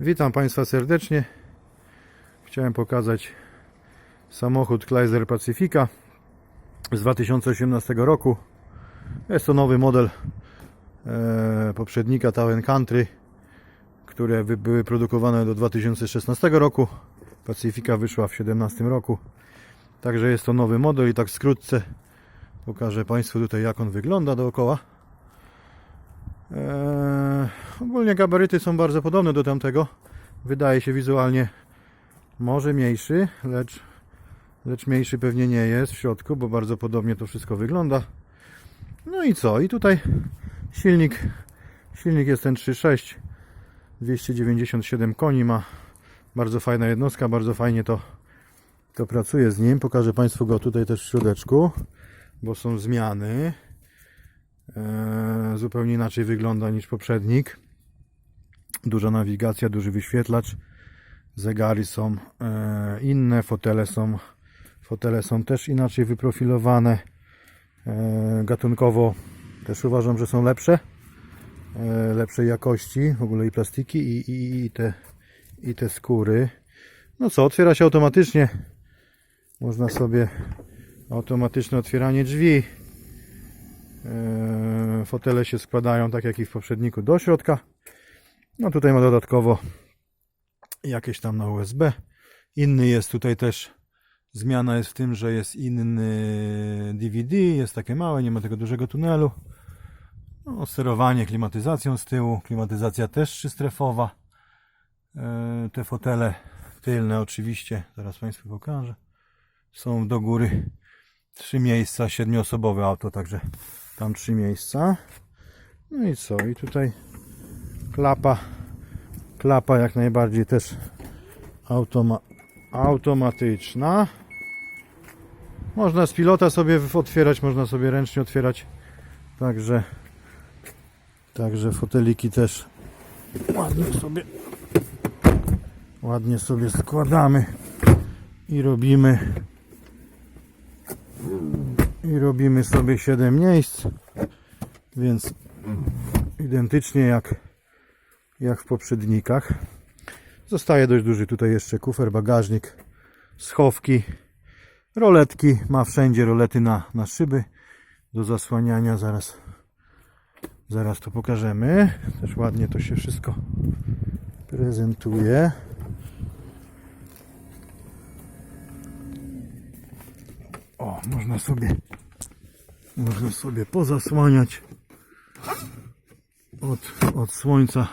Witam Państwa serdecznie. Chciałem pokazać samochód Chrysler Pacifica z 2018 roku. Jest to nowy model e, poprzednika Town Country, które były produkowane do 2016 roku. Pacifica wyszła w 2017 roku. Także jest to nowy model i tak wkrótce pokażę Państwu tutaj jak on wygląda dookoła. Eee, ogólnie gabaryty są bardzo podobne do tamtego. Wydaje się wizualnie może mniejszy, lecz, lecz mniejszy pewnie nie jest w środku, bo bardzo podobnie to wszystko wygląda. No i co? I tutaj silnik, silnik jest ten 3.6, 297 koni ma. Bardzo fajna jednostka, bardzo fajnie to, to pracuje z nim. Pokażę Państwu go tutaj też w środeczku, bo są zmiany. Eee, zupełnie inaczej wygląda niż poprzednik. Duża nawigacja, duży wyświetlacz. Zegary są e, inne, fotele są, fotele są też inaczej wyprofilowane. E, gatunkowo też uważam, że są lepsze. E, lepszej jakości, w ogóle i plastiki, i, i, i, te, i te skóry. No co, otwiera się automatycznie. Można sobie automatyczne otwieranie drzwi. Fotele się składają tak jak i w poprzedniku do środka. No tutaj ma dodatkowo jakieś tam na USB. Inny jest tutaj też zmiana jest w tym, że jest inny DVD, jest takie małe, nie ma tego dużego tunelu. No, sterowanie klimatyzacją z tyłu, klimatyzacja też trzystrefowa. Eee, Te fotele tylne oczywiście, zaraz Państwu pokażę, są do góry trzy miejsca, siedmioosobowe auto, także tam trzy miejsca. No i co? I tutaj klapa, klapa jak najbardziej też automa, automatyczna. Można z pilota sobie otwierać, można sobie ręcznie otwierać. Także, także foteliki też ładnie sobie, ładnie sobie składamy i robimy i robimy sobie 7 miejsc więc identycznie jak jak w poprzednikach. Zostaje dość duży tutaj jeszcze kufer, bagażnik schowki roletki, ma wszędzie rolety na, na szyby do zasłaniania. Zaraz zaraz to pokażemy. Też ładnie to się wszystko prezentuje. O, można sobie można sobie pozasłaniać od, od słońca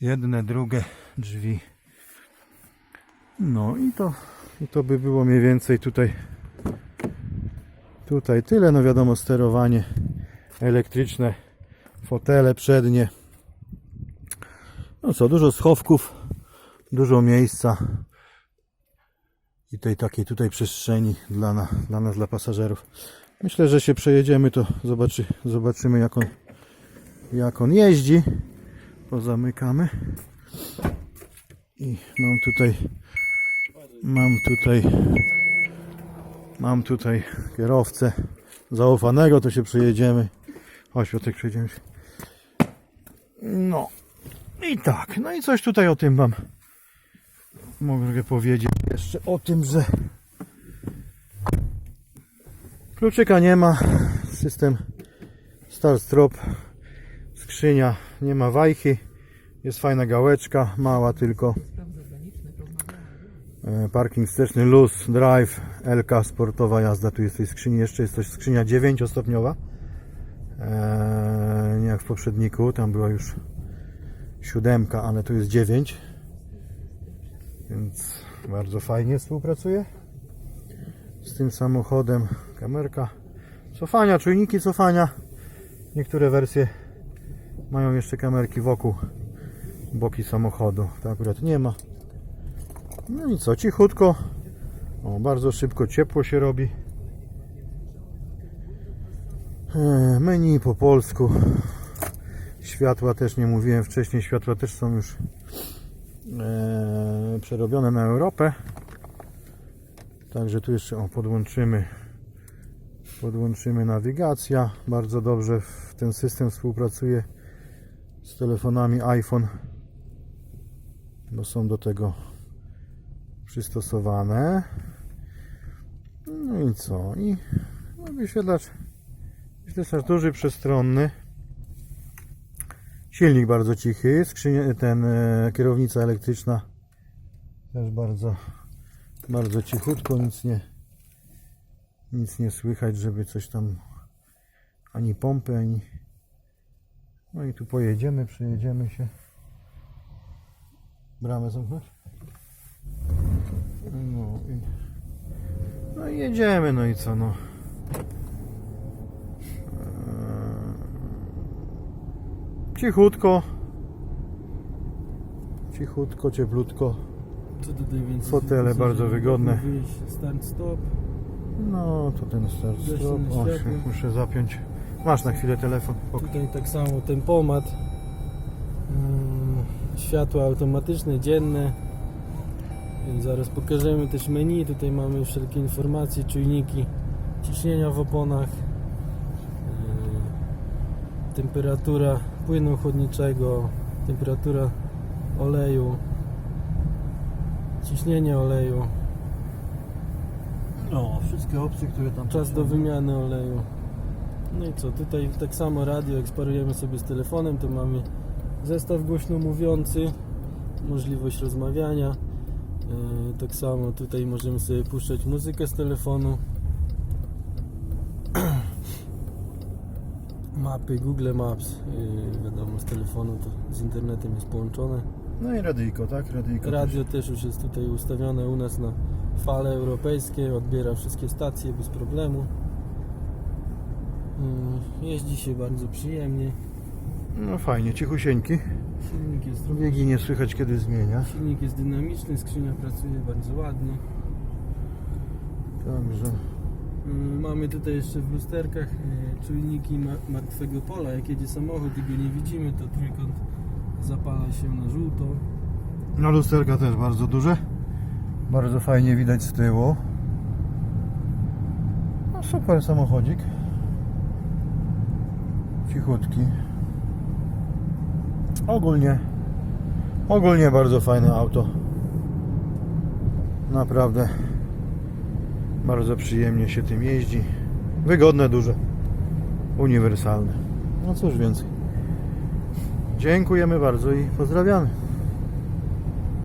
jedne, drugie drzwi. No i to, i to by było mniej więcej tutaj tutaj tyle, no wiadomo sterowanie elektryczne, fotele przednie. No co, dużo schowków, dużo miejsca i tej takiej tutaj przestrzeni dla, na, dla nas, dla pasażerów. Myślę, że się przejedziemy, to zobaczy, zobaczymy jak on, jak on jeździ. Pozamykamy. I mam tutaj mam tutaj mam tutaj kierowcę zaufanego, to się przejedziemy. Chodź Piotrek, przejedziemy się. No i tak, no i coś tutaj o tym wam mogę powiedzieć jeszcze o tym, że kluczyka nie ma, system start stop, skrzynia nie ma wajchy, jest fajna gałeczka, mała tylko, E, parking wsteczny, luz, drive, LK, sportowa jazda, tu jest w tej skrzyni, jeszcze jest to skrzynia 9-stopniowa, Eee, nie jak w poprzedniku, tam była już siódemka, ale tu jest 9, więc bardzo fajnie współpracuje z tym samochodem. Kamerka cofania, czujniki cofania. Niektóre wersje mają jeszcze kamerki wokół boki samochodu. To akurat nie ma. No i co, cichutko. O, bardzo szybko ciepło się robi. E, Menu po polsku. Światła też nie mówiłem wcześniej, światła też są już e, przerobione na Europę. Także tu jeszcze o, podłączymy podłączymy nawigacja. Bardzo dobrze ten system współpracuje z telefonami iPhone bo są do tego przystosowane. No i co? I no, wyświetlacz wyświetlacz duży, przestronny. Silnik bardzo cichy, skrzynia, ten e, kierownica elektryczna też bardzo bardzo cichutko, nic nie nic nie słychać, żeby coś tam ani pompy, ani no i tu pojedziemy, przejedziemy się. Bramę zamknąć? No i, no i jedziemy, no i co, no. Eee, Cichutko. Cichutko, cieplutko. Fotele bardzo wygodne. Start, stop. No, to ten start stop. O, muszę zapiąć. Masz na chwilę telefon. Pok- Tutaj tak samo tempomat. Mm, Światła automatyczne, dzienne. Więc zaraz pokażemy też menu. Tutaj mamy wszelkie informacje, czujniki ciśnienia w oponach. Yy, Temperatura płynu chłodniczego, temperatura oleju, ciśnienie oleju, No, wszystkie opcje, które tam czas do wymiany oleju. No i co, tutaj tak samo radio, jak sparujemy sobie z telefonem, to mamy zestaw głośno mówiący, możliwość rozmawiania. Yy, Tak samo tutaj możemy sobie puszczać muzykę z telefonu. Mapy, Google Maps, yy, wiadomo z telefonu to z internetem jest połączone. No i radyjko, tak? Radyjko Radio też już jest tutaj ustawione u nas na fale europejskie, odbiera wszystkie stacje bez problemu. Yy, Jeździ się bardzo przyjemnie. No fajnie, cichusieńki. Silnik jest, trochę- Biegi nie słychać kiedy zmienia. silnik jest dynamiczny, skrzynia pracuje bardzo ładnie. Także Yy, Mamy tutaj jeszcze w lusterkach yy, czujniki ma- martwego pola. Jak jedzie samochód i go nie widzimy, to trójkąt zapala się na żółto. no lusterka też bardzo duże. Bardzo fajnie widać z tyłu. No super samochodzik. Cichutki. Ogólnie ogólnie bardzo fajne auto. Naprawdę bardzo przyjemnie się tym jeździ. Wygodne, duże. Uniwersalne. No cóż więcej. Dziękujemy bardzo i pozdrawiamy.